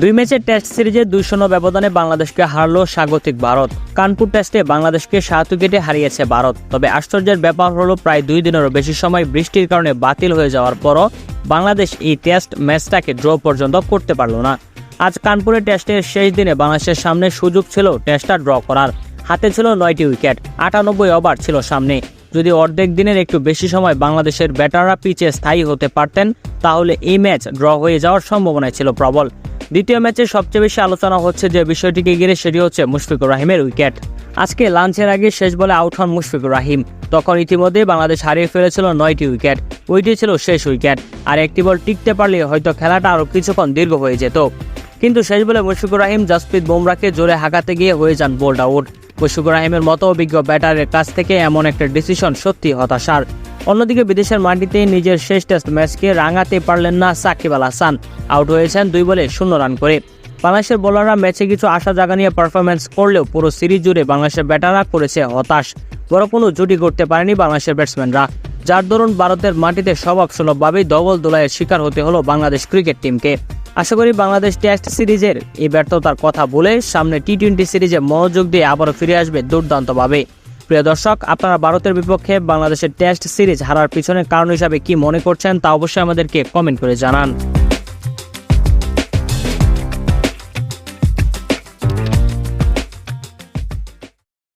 দুই ম্যাচের টেস্ট সিরিজে দুই শূন্য ব্যবধানে বাংলাদেশকে হারল স্বাগতিক ভারত। কানপুর টেস্টে বাংলাদেশকে সাত উইকেটে হারিয়েছে ভারত। তবে আশ্চর্যের ব্যাপার হলো, প্রায় দুই দিনেরও বেশি সময় বৃষ্টির কারণে বাতিল হয়ে যাওয়ার পরও বাংলাদেশ এই টেস্ট ম্যাচটাকে ড্র পর্যন্ত করতে পারল না। আজ কানপুরের টেস্টের শেষ দিনে বাংলাদেশের সামনে সুযোগ ছিল টেস্টটা ড্র করার। হাতে ছিল নয়টি উইকেট, আটানব্বই ওভার ছিল সামনে। যদি অর্ধেক দিনের একটু বেশি সময় বাংলাদেশের ব্যাটাররা পিচে স্থায়ী হতে পারতেন, তাহলে এই ম্যাচ ড্র হয়ে যাওয়ার সম্ভাবনা ছিল প্রবল। দ্বিতীয় ম্যাচে সবচেয়ে বেশি আলোচনা হচ্ছে যে বিষয়টিকে ঘিরে, সেটি হচ্ছে মুশফিকুর রাহিমের উইকেট। আজকে লাঞ্চের আগে শেষ বলে আউট হন মুশফিকুর রাহিম। তখন ইতিমধ্যে বাংলাদেশ হারিয়ে ফেলেছিল নয়টি উইকেট। ওইটি ছিল শেষ উইকেট। আর একটি বল টিকতে পারলে হয়তো খেলাটা আরও কিছুক্ষণ দীর্ঘ হয়ে যেত। কিন্তু শেষ বলে মুশফিকুর রাহিম জাসপ্রীত বুমরাকে জোরে হাঁকাতে গিয়ে হয়ে যান বোল্ড আউট। মুশফিকুর রাহিমের মতো অভিজ্ঞ ব্যাটারের কাছ থেকে এমন একটা ডিসিশন সত্যি হতাশার। অন্যদিকে বিদেশের মাটিতে নিজের শেষ টেস্ট ম্যাচকে রাঙাতে পারলেন না সাকিব আল হাসান। আউট হয়েছেন দুই বলে শূন্য রান করে। বাংলাদেশের বোলাররা ম্যাচে কিছু আশা জাগা নিয়ে পারফরমেন্স করলেও পুরো সিরিজ জুড়ে বাংলাদেশের ব্যাটাররা করেছে হতাশ। বড় কোনো জুটি করতে পারেনি বাংলাদেশের ব্যাটসম্যানরা যার দরুন ভারতের মাটিতে স্বভাব সুলভভাবেই দবল দোলাইয়ের শিকার হতে হলো বাংলাদেশ ক্রিকেট টিমকে আশা করি বাংলাদেশ টেস্ট সিরিজের এই ব্যর্থতার কথা বলে সামনে টি টোয়েন্টি সিরিজে মনোযোগ দিয়ে আবারও ফিরে আসবে দুর্দান্তভাবে। প্রিয় দর্শক, আপনারা ভারতের বিপক্ষে বাংলাদেশের টেস্ট সিরিজ হারার পিছনে কারণ হিসাবে কি মনে করছেন তা অবশ্যই আমাদেরকে কমেন্ট করে জানান।